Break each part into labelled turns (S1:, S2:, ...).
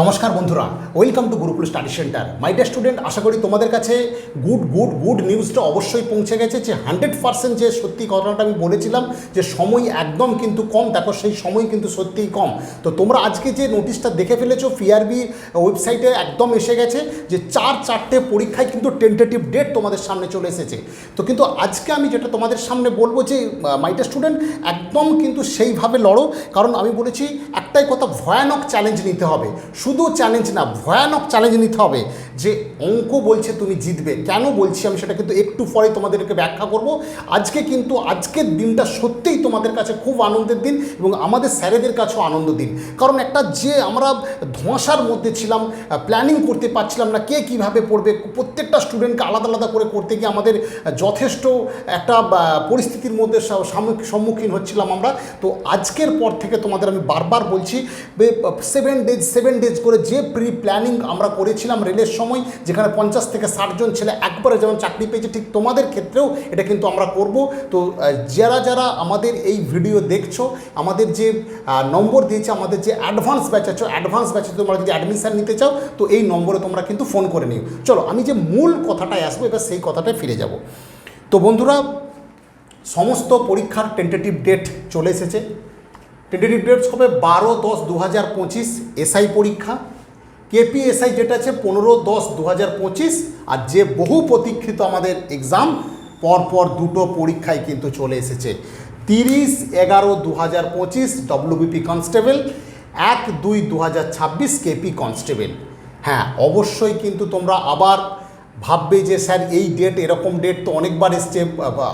S1: নমস্কার বন্ধুরা welcome to Gurukul study centre my dear student আশা করি তোমাদের কাছে গুড গুড গুড নিউজটা অবশ্যই পৌঁছে গেছে যে হান্ড্রেড পার্সেন্ট যে সত্যি ঘটনাটা আমি বলেছিলাম, যে সময় একদম কিন্তু কম, দেখো সেই সময় কিন্তু সত্যিই কম। তো তোমরা আজকে যে নোটিশটা দেখে ফেলেছো ফিআরবি ওয়েবসাইটে একদম এসে গেছে যে চার চারটে পরীক্ষায় কিন্তু টেন্টেটিভ ডেট তোমাদের সামনে চলে এসেছে। তো কিন্তু আজকে আমি যেটা তোমাদের সামনে বলব যে মাইটা স্টুডেন্ট একদম কিন্তু সেইভাবে লড়ো। কারণ আমি বলেছি, একটাই কথা, ভয়ানক চ্যালেঞ্জ নিতে হবে। শুধু চ্যালেঞ্জ না, ভয়ানক চ্যালেঞ্জ নিতে হবে যে অঙ্ক বলছে তুমি জিতবে। কেন বলছি আমি সেটা কিন্তু একটু পরে তোমাদেরকে ব্যাখ্যা করব। আজকে কিন্তু আজকের দিনটা সত্যিই তোমাদের কাছে খুব আনন্দের দিন এবং আমাদের স্যারেদের কাছেও আনন্দ দিন। কারণ একটা যে আমরা ধোঁয়াশার মধ্যে ছিলাম প্ল্যানিং করতে পারছিলাম না কে কীভাবে পড়বে, প্রত্যেকটা স্টুডেন্টকে আলাদা আলাদা করে করতে গিয়ে আমাদের যথেষ্ট একটা পরিস্থিতির মধ্যে সম্মুখীন হচ্ছিলাম আমরা। তো আজকের পর থেকে তোমাদের আমি বারবার বলছি সেভেন ডেজ সেভেন ডেজ করে যে প্রি প্ল্যানিং আমরা করেছিলাম রেলের সময়, যেখানে পঞ্চাশ থেকে ষাটজন ছেলে একবারে যেমন চাকরি পেয়েছে, ঠিক তোমাদের ক্ষেত্রেও এটা কিন্তু আমরা করব। তো যারা যারা আমাদের এই ভিডিও দেখছ, আমাদের যে নম্বর দিয়েছে, আমাদের যে অ্যাডভান্স ব্যাচ আছে অ্যাডভান্স ব্যাচে তোমরা যদি অ্যাডমিশান নিতে চাও, তো এই নম্বরে তোমরা কিন্তু ফোন করে নিও। চলো, আমি যে মূল কথাটায় আসব, এবার সেই কথাটায় ফিরে যাব। তো বন্ধুরা, সমস্ত পরীক্ষার টেন্টেটিভ ডেট চলে এসেছে। টেন্টেটিভ ডেটস হবে বারো দশ দু হাজার পঁচিশ এসআই পরীক্ষা। কেপিএসআই যেটা আছে পনেরো দশ দু হাজার পঁচিশ। আর যে বহু প্রতীক্ষিত আমাদের এক্সাম পরপর দুটো পরীক্ষায় কিন্তু চলে এসেছে। তিরিশ এগারো দু হাজার পঁচিশ ডব্লিউবিপি কনস্টেবল এক দুই দু হাজার ছাব্বিশ কেপি কনস্টেবল হ্যাঁ অবশ্যই কিন্তু তোমরা আবার ভাববে যে, স্যার, এই ডেট এরকম ডেট তো অনেকবার এসছে,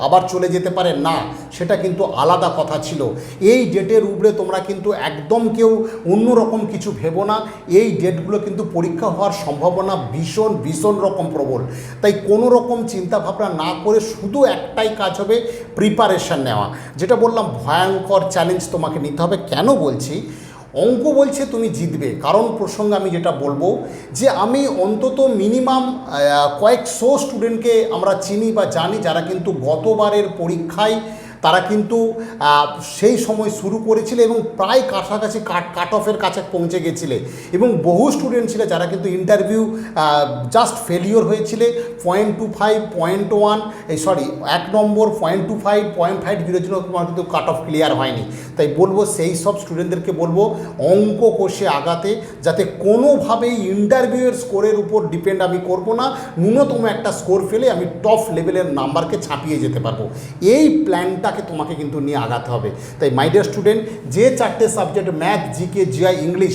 S1: আবার চলে যেতে পারে। না, সেটা কিন্তু আলাদা কথা ছিল। এই ডেটের উপরে তোমরা কিন্তু একদম কেউ অন্যরকম কিছু ভেবো না। এই ডেটগুলো কিন্তু পরীক্ষা হওয়ার সম্ভাবনা ভীষণ ভীষণ রকম প্রবল। তাই কোনো রকম চিন্তাভাবনা না করে শুধু একটাই কাজ হবে প্রিপারেশান নেওয়া। যেটা বললাম, ভয়ঙ্কর চ্যালেঞ্জ তোমাকে নিতে হবে। কেন বলছি? অঙ্ক বলছে তুমি জিতবে। কারণ প্রসঙ্গে আমি যেটা বলব যে আমি অন্তত মিনিমাম কয়েকশো স্টুডেন্টকে আমরা চিনি বা জানি যারা কিন্তু গতবারের পরীক্ষায় তারা কিন্তু সেই সময় শুরু করেছিল এবং প্রায় কাছাকাছি কাট কাট অফের কাছে পৌঁছে গেছিলে। এবং বহু স্টুডেন্ট ছিল যারা কিন্তু interview just failure হয়েছিলে। Point two five point one এই সরি এক number point two five point five জিরোর জন্য তোমার কিন্তু কাট অফ ক্লিয়ার হয়নি। তাই বলব, সেই সব স্টুডেন্টদেরকে বলব অঙ্ক কোষে আগাতে, যাতে কোনোভাবেই ইন্টারভিউয়ের স্কোরের উপর ডিপেন্ড আমি করব না, ন্যূনতম একটা স্কোর ফেলে আমি টপ লেভেলের নাম্বারকে ছাপিয়ে যেতে পারব। এই প্ল্যানটাকে তোমাকে কিন্তু নিয়ে আগাতে হবে। তাই মাই ডিয়ার স্টুডেন্ট যে চারটে subject math GK GI English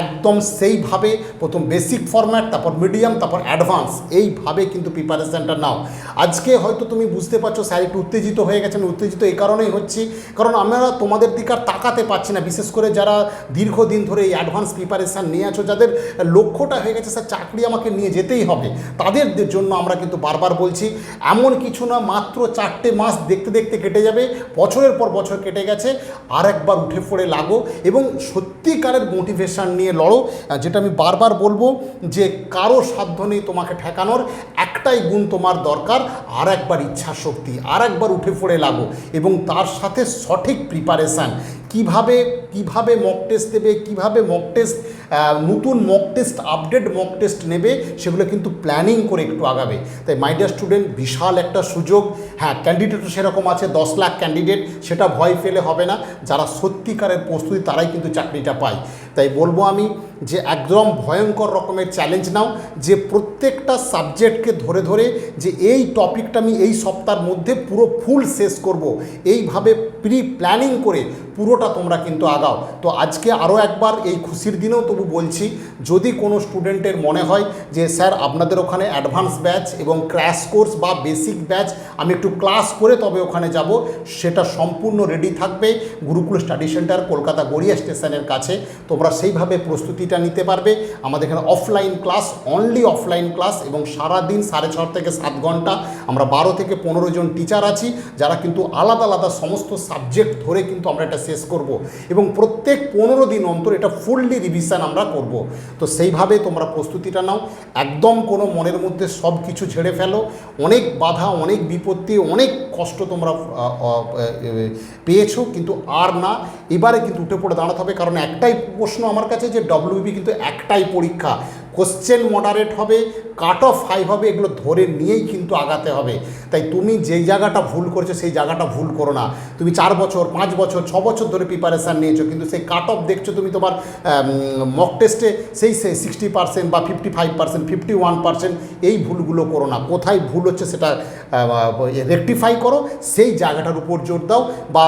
S1: একদম সেইভাবে প্রথম বেসিক ফরম্যাট তারপর মিডিয়াম তারপর অ্যাডভান্স এইভাবে কিন্তু প্রিপারেশানটা নাও। আজকে হয়তো তুমি বুঝতে পারছ, স্যার একটু উত্তেজিত হয়ে গেছেন। উত্তেজিত এই কারণেই হচ্ছি, কারণ আমরা তোমাদের দিকে আর তাকাতে পারছি না। বিশেষ করে যারা দীর্ঘদিন ধরে এই অ্যাডভান্স প্রিপারেশান নিয়ে আছো, যাদের লক্ষ্যটা হয়ে গেছে, স্যার, চাকরি আমাকে নিয়ে যেতেই হবে। তাদের জন্য আমরা কিন্তু বারবার বলছি, এমন কিছু না, মাত্র চারটে মাস দেখতে দেখতে কেটে যাবে। বছরের পর বছর কেটে গেছে। আর একবার উঠে পড়ে লাগো। এবং সত্যিকারের মোটিভেশান নিয়ে লড়ো যেটা আমি বারবার বলব যে কারও সাধ্য নেই তোমাকে ঠেকানোর, একটাই গুণ তোমার দরকার আর একবার ইচ্ছা শক্তি আর একবার উঠে পড়ে লাগো এবং তার সাথে সঠিক প্রিপারেশান কীভাবে কীভাবে মক টেস্ট দেবে, কীভাবে মক টেস্ট নতুন mock test update mock test নেবে, সেগুলো কিন্তু প্ল্যানিং করে একটু আগাবে। তাই মাইডিয়া স্টুডেন্ট বিশাল একটা সুযোগ। হ্যাঁ ক্যান্ডিডেটও সেরকম আছে, দশ লাখ ক্যান্ডিডেট সেটা ভয় ফেলে হবে না। যারা সত্যিকারের প্রস্তুতি, তারাই কিন্তু চাকরিটা পায়। তাই বলব আমি যে একদম ভয়ঙ্কর রকমের চ্যালেঞ্জ নাও, যে প্রত্যেকটা সাবজেক্টকে ধরে ধরে যে এই টপিকটা আমি এই সপ্তাহের মধ্যে পুরো ফুল শেষ করব। এইভাবে প্রি প্ল্যানিং করে পুরোটা তোমরা কিন্তু আগাও। তো আজকে আরও একবার এই খুশির দিনেও তবু বলছি, যদি কোনো স্টুডেন্টের মনে হয় যে, স্যার, আপনাদের ওখানে অ্যাডভান্স ব্যাচ এবং ক্র্যাশ কোর্স বা বেসিক ব্যাচ আমি একটু ক্লাস করে তবে ওখানে যাব, সেটা সম্পূর্ণ রেডি থাকবে। গুরুকুল স্টাডি সেন্টার কলকাতা গড়িয়া স্টেশনের কাছে। তোমরা সেইভাবে প্রস্তুতিটা নিতে পারবে। আমাদের এখানে offline class only offline class এবং সারা দিন সাড়ে ছ থেকে সাত ঘণ্টা। আমরা বারো থেকে পনেরো জন টিচার আছি, যারা কিন্তু আলাদা আলাদা সমস্ত সাবজেক্ট ধরে কিন্তু আমরা এটা শেষ করব এবং প্রত্যেক পনেরো দিন অন্তর এটা ফুললি রিভিশন আমরা করব। তো সেইভাবে তোমরা প্রস্তুতিটা নাও। একদম কোনো মনের মধ্যে সব কিছু ছেড়ে ফেলো। অনেক বাধা, অনেক বিপত্তি, অনেক কষ্ট তোমরা পেয়েছ, কিন্তু আর না। এবারে কিন্তু উঠে পড়ে দাঁড়াতে হবে, কারণ একটাই প্রশ্ন আমার কাছে যে ডব্লিউবি কিন্তু একটাই পরীক্ষা। কোশ্চেন মডারেট হবে কাট অফ হাই হবে, এগুলো ধরে নিয়েই কিন্তু আগাতে হবে। তাই তুমি যেই জায়গাটা ভুল করেছ, সেই জায়গাটা ভুল করো না। তুমি চার বছর, পাঁচ বছর, ছ বছর ধরে প্রিপারেশান নিয়েছো, কিন্তু সেই কাট অফ দেখছ তুমি তোমার মক টেস্টে সেই সেই সিক্সটি পার্সেন্ট বা fifty five percent fifty one percent এই ভুলগুলো করো না। কোথায় ভুল হচ্ছে সেটা রেকটিফাই করো, সেই জায়গাটার উপর জোর দাও বা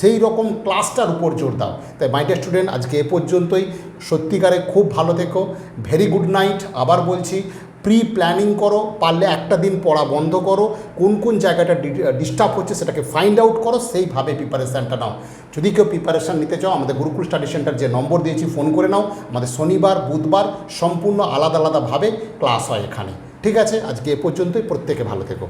S1: সেই রকম ক্লাসটার উপর জোর দাও। তাই মাই ডিয়ার স্টুডেন্ট আজকে এ পর্যন্তই। সত্যিকারে খুব ভালো থেকো। ভেরি গুড নাইট আবার বলছি প্রি প্ল্যানিং করো, পারলে একটা দিন পড়া বন্ধ করো, কোন কোন জায়গাটা ডিস্টার্ব হচ্ছে সেটাকে ফাইন্ড আউট করো, সেইভাবে প্রিপারেশানটা নাও। যদি কেউ প্রিপারেশান নিতে চাও, আমাদের গুরুকুল স্টাডি সেন্টার যে নম্বর দিয়েছি ফোন করে নাও। আমাদের শনিবার, বুধবার সম্পূর্ণ আলাদা আলাদাভাবে ক্লাস হয় এখানে। ঠিক আছে? আজকে এ পর্যন্তই, প্রত্যেকে ভালো থেকো।